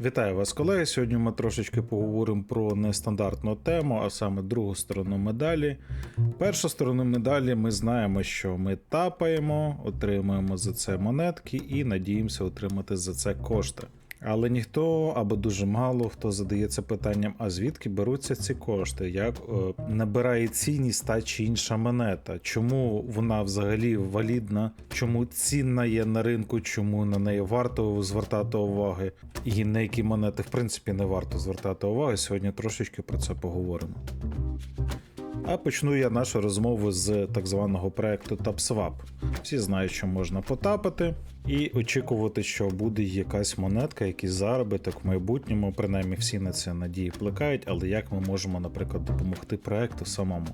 Вітаю вас, колеги. Сьогодні ми трошечки поговоримо про нестандартну тему, а саме другу сторону медалі. Першу сторону медалі ми знаємо, що ми тапаємо, отримуємо за це монетки і надіємося отримати за це кошти. Але ніхто або дуже мало хто задається питанням, а звідки беруться ці кошти, як е, набирає цінність та чи інша монета, чому вона взагалі валідна, чому цінна є на ринку, чому на неї варто звертати уваги, і на які монети в принципі не варто звертати уваги. Сьогодні трошечки про це поговоримо. А почну я нашу розмову з так званого проекту TapSwap. Всі знають, що можна потапати і очікувати, що буде якась монетка, якийсь заробіток в майбутньому. Принаймні всі на це надії плекають, але як ми можемо, наприклад, допомогти проекту самому?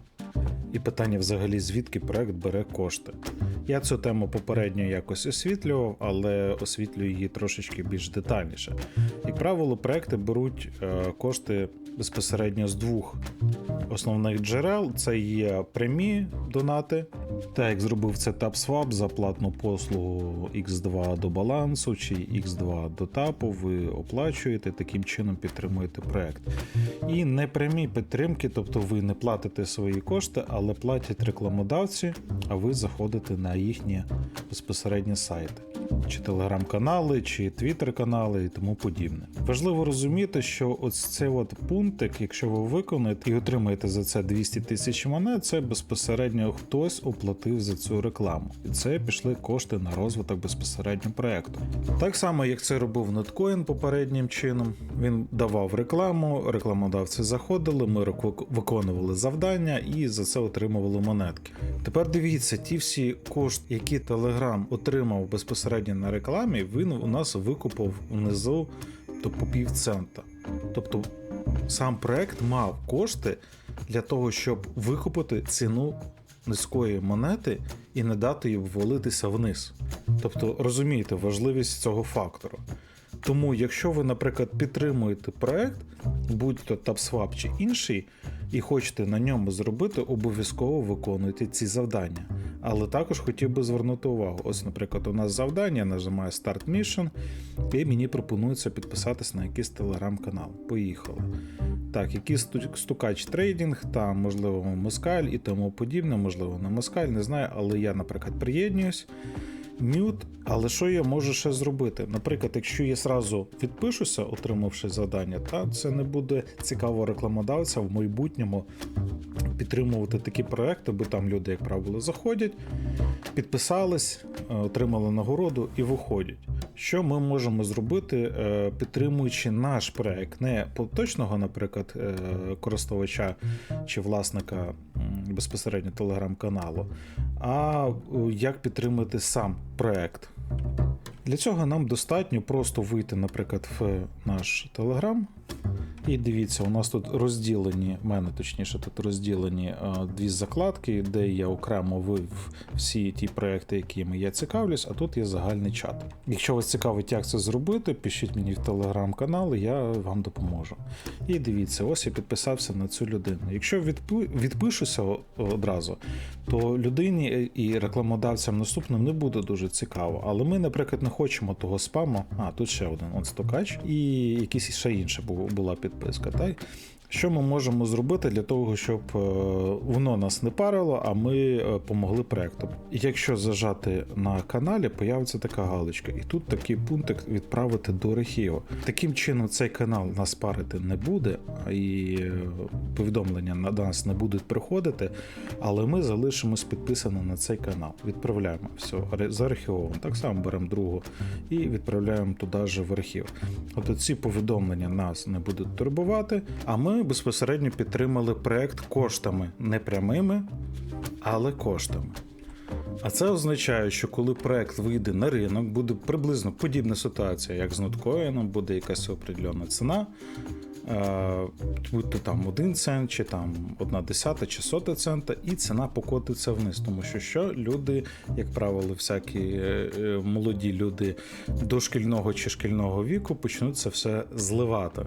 І питання взагалі, звідки проект бере кошти. Я цю тему попередньо якось освітлював, але освітлюю її трошечки більш детальніше. Як правило, проекти беруть е, кошти безпосередньо з двох основних джерел: це є прямі донати, так як зробив це TapSwap за платну послугу X2 до балансу чи X2 до тапу. Ви оплачуєте, таким чином підтримуєте проект. І непрямі підтримки, тобто ви не платите свої кошти, але платять рекламодавці, а ви заходите на їхні безпосередні сайти. Чи телеграм-канали, чи твіттер-канали і тому подібне. Важливо розуміти, що ось цей от пунктик, якщо ви виконаєте і отримаєте за це 200 тисяч монет, це безпосередньо хтось оплатив за цю рекламу. І це пішли кошти на розвиток безпосередньо проекту. Так само, як це робив Notcoin попереднім чином. Він давав рекламу, рекламодавці заходили, ми виконували завдання і за це отримували монетки. Тепер дивіться, ті всі кошти, які Telegram отримав безпосередньо на рекламі, він у нас викупав внизу то по півцента. Тобто сам проект мав кошти для того, щоб викупити ціну низької монети і не дати їй ввалитися вниз. Тобто розумієте важливість цього фактору. Тому, якщо ви, наприклад, підтримуєте проект, будь-то TapSwap чи інший, і хочете на ньому зробити, обов'язково виконуйте ці завдання. Але також хотів би звернути увагу. Ось, наприклад, у нас завдання, нажимаю Start Mission, і мені пропонується підписатись на якийсь телеграм-канал. Поїхали. Так, якийсь стукач трейдинг, там, можливо, москаль і тому подібне, можливо, не москаль, не знаю, але я, наприклад, приєднуюсь. Мют, але що я можу ще зробити? Наприклад, якщо я зразу відпишуся, отримавши завдання, та це не буде цікаво рекламодавця в майбутньому підтримувати такі проекти, бо там люди, як правило, заходять, підписались, е, отримали нагороду і виходять. Що ми можемо зробити, е, підтримуючи наш проект, не поточного, наприклад, е, користувача чи власника безпосередньо телеграм-каналу, а як підтримати сам проект. Для цього нам достатньо просто вийти, наприклад, в наш Телеграм. І дивіться, у нас тут розділені, в мене точніше, тут розділені е, дві закладки, де я окремо вивів всі ті проекти, якими я цікавлюсь, а тут є загальний чат. Якщо вас цікавить, як це зробити, пишіть мені в телеграм-канал, я вам допоможу. І дивіться, ось я підписався на цю людину. Якщо відпи- відпишуся одразу, то людині і рекламодавцям наступним не буде дуже цікаво. Але ми, наприклад, не хочемо того спаму. А, тут ще один он стукач, і якісь ще інша бу- була підписка. Так? Що ми можемо зробити для того, щоб е, воно нас не парило, а ми е, помогли проекту? Якщо зажати на каналі, появиться така галочка, і тут такий пунктик відправити до архіву. Таким чином, цей канал нас парити не буде, і е, повідомлення на нас не будуть приходити, але ми залишимось підписані на цей канал. Відправляємо все аре- заархівовано. Так само беремо другу і відправляємо туди же в архів. От ці повідомлення нас не будуть турбувати, а ми безпосередньо підтримали проект коштами не прямими, але коштами. А це означає, що коли проект вийде на ринок, буде приблизно подібна ситуація, як з ноткоїном, буде якась определена ціна. е, Будь то там 1 цент, чи там 1 десята, чи сота цента, і ціна покотиться вниз. Тому що що люди, як правило, всякі е, е, молоді люди дошкільного чи шкільного віку почнуть це все зливати.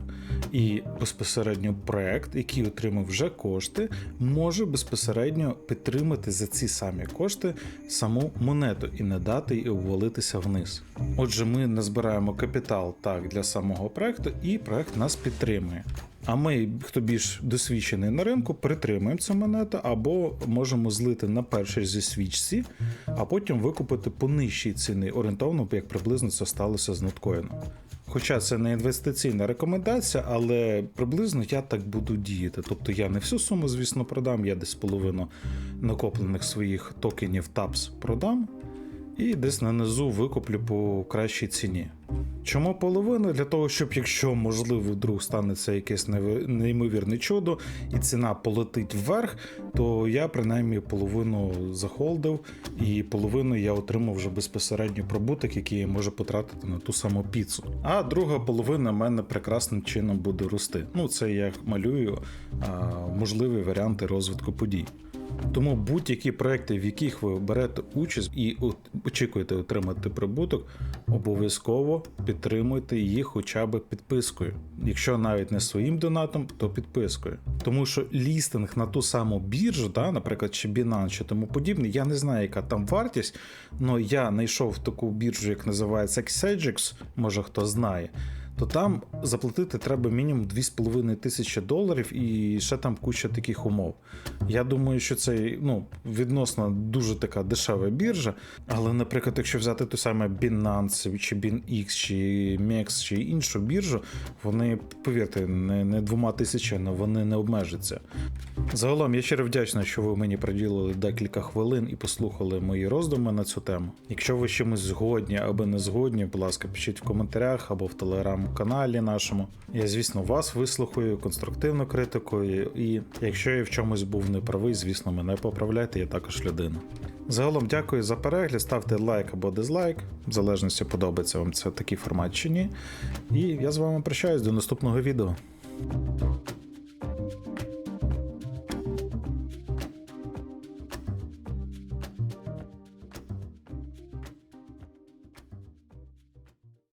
І безпосередньо проект, який отримав вже кошти, може безпосередньо підтримати за ці самі кошти саму монету і не дати їй обвалитися вниз. Отже, ми назбираємо капітал так для самого проекту, і проект нас підтримує. А ми, хто більш досвідчений на ринку, притримуємо цю монету або можемо злити на першій зі свічці, а потім викупити по нижчій ціні, орієнтовно, як приблизно це сталося з ноткоїном. Хоча це не інвестиційна рекомендація, але приблизно я так буду діяти. Тобто я не всю суму, звісно, продам, я десь половину накоплених своїх токенів TAPS продам і десь на низу викуплю по кращій ціні. Чому половину? Для того, щоб якщо можливо вдруг станеться якесь неймовірне чудо і ціна полетить вверх, то я принаймні половину захолдив і половину я отримав вже безпосередньо прибуток, який я можу потратити на ту саму піцу. А друга половина в мене прекрасним чином буде рости. Ну це я малюю а, можливі варіанти розвитку подій. Тому будь-які проекти, в яких ви берете участь і очікуєте отримати прибуток, обов'язково підтримуйте їх хоча б підпискою. Якщо навіть не своїм донатом, то підпискою. Тому що лістинг на ту саму біржу, да, наприклад, чи Binance, чи тому подібне, я не знаю, яка там вартість, але я знайшов таку біржу, як називається Xegix, може хто знає то там заплатити треба мінімум 2,5 тисячі доларів і ще там куча таких умов. Я думаю, що це ну, відносно дуже така дешева біржа. Але, наприклад, якщо взяти ту саме Binance, чи BinX, чи MEX, чи іншу біржу, вони, повірте, не, не двома тисячами, вони не обмежаться. Загалом я щиро вдячний, що ви мені приділили декілька хвилин і послухали мої роздуми на цю тему. Якщо ви чимось згодні або не згодні, будь ласка, пишіть в коментарях або в телеграм-каналі нашому. Я, звісно, вас вислухаю, конструктивну критику, і якщо я в чомусь був неправий, звісно, мене поправляйте, я також людина. Загалом дякую за перегляд, ставте лайк або дизлайк, в залежності подобається вам це такий формат чи ні. І я з вами прощаюсь до наступного відео.